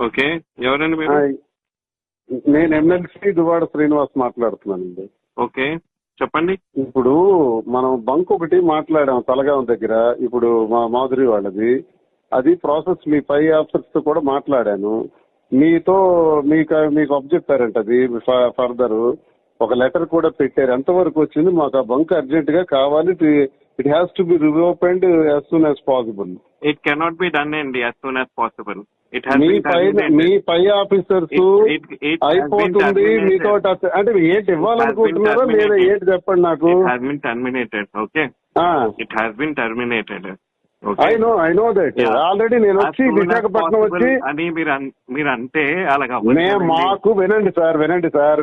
Okay. ఎవరండి మీరు. నేను ఎమ్మెల్సీ దువాడ శ్రీనివాస్ మాట్లాడుతున్నానండి. ఓకే. చెప్పండి. ఇప్పుడు మనం బంక్ ఒకటి మాట్లాడాం తలగాం దగ్గర. ఇప్పుడు మా మాధురి వాళ్ళది. అది ప్రాసెస్ మీ పై ఆఫీసర్స్తో కూడా మాట్లాడాను. మీతో మీకు మీకు అబ్జెక్టారంట అది ఫర్దర్. ఒక లెటర్ కూడా పెట్టారు. ఎంతవరకు వచ్చింది? మాకు ఆ బంక్ అర్జెంట్గా కావాలి. It has to be reopened as soon as possible it cannot be done అండి as soon as possible it మీ పై మీ పై ఆఫీసర్స్ అయిపోతుంది మీతో టచ్ అంటే ఏంటి ఇవ్వాలనుకుంటున్నారో లేదా ఏంటి చెప్పండి నాకు. It has been terminated okay it has been terminated I know I know that already నేను వచ్చి విశాఖపట్నం వచ్చి అని మీరు అన్- మీరు అంటే అలాగా మే మాకు వినండి సార్ వినండి sir.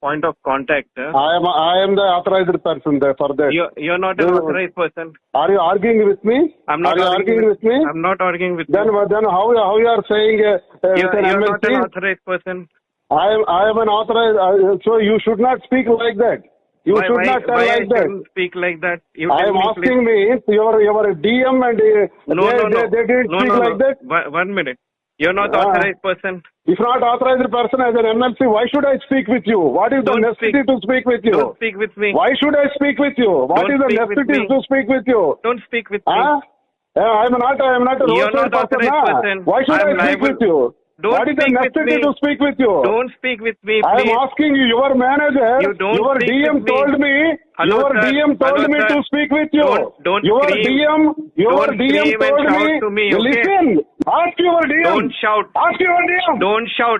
point of contact. I am I am the authorized person there for that. You you're not an authorized person. Are you arguing with me? I'm not. Are you arguing with, with me? I'm not arguing with. Then you. then how how you are saying uh, uh you're, an you're not an authorized person. I am I am an authorized. Uh, so you should not speak like that. You why, should why, not tell why like I that. Speak like that. You I am asking please. me if your your DM and uh, no, they, no, no. They, they didn't no, speak no, no. like that. One minute. You're not Ah. authorized person. If not authorized person as an MLC, why should I speak with you? What is Don't the necessity speak. to speak with you? Don't speak with me. Why should I speak with you? What Don't is the necessity to speak with you? Don't speak with me. Huh? Yeah, I am not. I am not a You're not person. authorized person. Why should I I, speak liable. with you? Don't what is the necessity me. to speak with you? Don't speak with me, I am asking you, your manager, You don't your DM me. told me, Hello, your sir. DM told Hello, me sir. to speak with you. Don't- don't your scream. DM, your Don't DM told me, to me, okay? listen, ask your DM. Don't shout. Ask your DM. Don't shout.